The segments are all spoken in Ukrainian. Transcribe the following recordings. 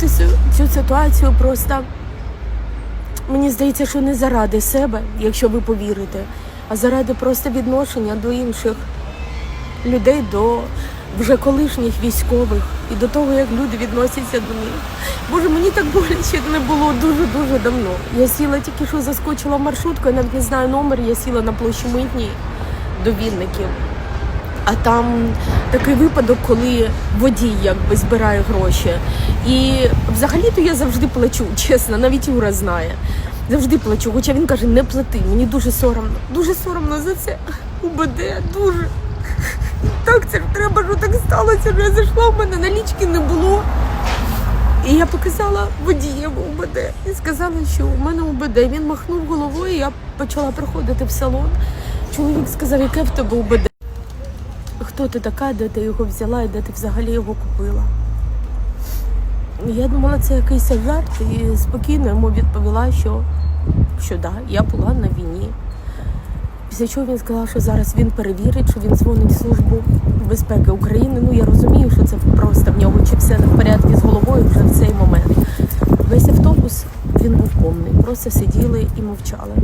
цю, цю ситуацію просто. Мені здається, що не заради себе, якщо ви повірите, а заради просто відношення до інших людей, до вже колишніх військових і до того, як люди відносяться до них. Боже, мені так боляче не було дуже-дуже давно. Я сіла тільки що заскочила маршрутку, я навіть не знаю номер, я сіла на площі Митній до Вінників. А там такий випадок, коли водій якби збирає гроші. І взагалі-то я завжди плачу, чесно, навіть Юра знає. Завжди плачу. Хоча він каже, не плати, мені дуже соромно. Дуже соромно за це. УБД, дуже. Так це ж треба, що так сталося, що я зайшла, в мене налічки не було. І я показала водієм УБД і сказала, що у мене УБД. Він махнув головою, я почала приходити в салон. Чоловік сказав, яке в тебе УБД? Хто ти така, де ти його взяла і де ти взагалі його купила? Я думала, це якийсь жарт, і спокійно йому відповіла, що, що да, я була на війні. Після чого він сказав, що зараз він перевірить, що він дзвонить в службу безпеки України. Ну я розумію, що це просто в нього чи все в порядку з головою вже в цей момент. Весь автобус він був повний, просто сиділи і мовчали.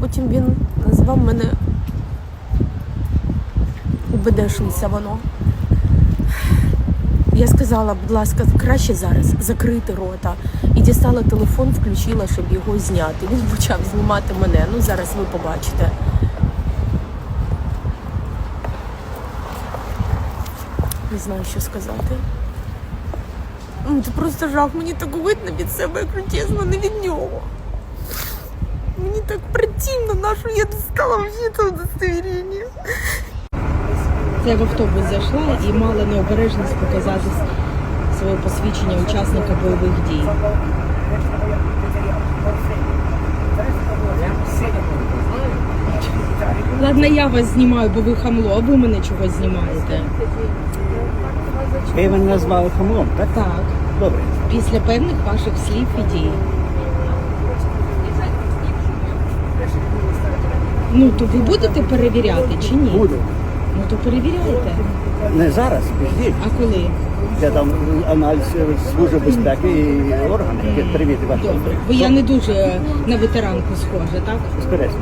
Потім він назвав мене УБДшниця воно. Я сказала, будь ласка, краще зараз закрити рота. І дістала телефон, включила, щоб його зняти. Він почав знімати мене. Ну зараз ви побачите. Не знаю, що сказати. Ну, це просто жах, мені так видно від себе, якщо чесно, не від нього. Мені так противно, на що я достала взагалі це удостовірення. Це я в автобус зайшла і мала необережність показати своє посвідчення учасника бойових дій. Ладно, я вас знімаю, бо ви хамло, а ви мене чого знімаєте? Ви мене назвали хамлом, так? Так, Добре. після певних ваших слів і дій. Ну, то ви будете перевіряти чи ні? Буду. Ну то перевіряйте. Не зараз, підійдіть. А коли? Я там аналіз Служби безпеки і органи, які перевірити ваші Добре. Бо я не дуже на ветеранку схожа, так? безперечно.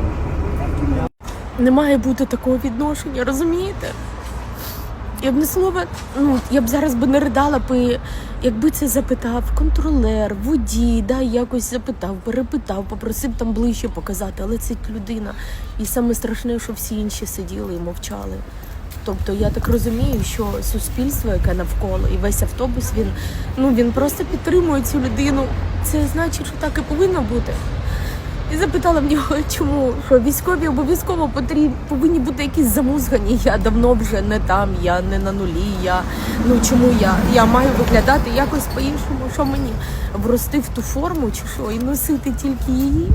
Не має бути такого відношення, розумієте? Я б не слова, ну я б зараз би не ридала би, якби це запитав контролер, водій, да, якось запитав, перепитав, попросив там ближче показати, але це людина. І саме страшне, що всі інші сиділи і мовчали. Тобто я так розумію, що суспільство, яке навколо, і весь автобус, він ну він просто підтримує цю людину. Це значить, що так і повинно бути. І запитала в нього, чому що військові обов'язково потрібні повинні бути якісь замузгані. Я давно вже не там, я не на нулі. Я ну чому я? Я маю виглядати якось по-іншому, що мені врости в ту форму чи що, і носити тільки її.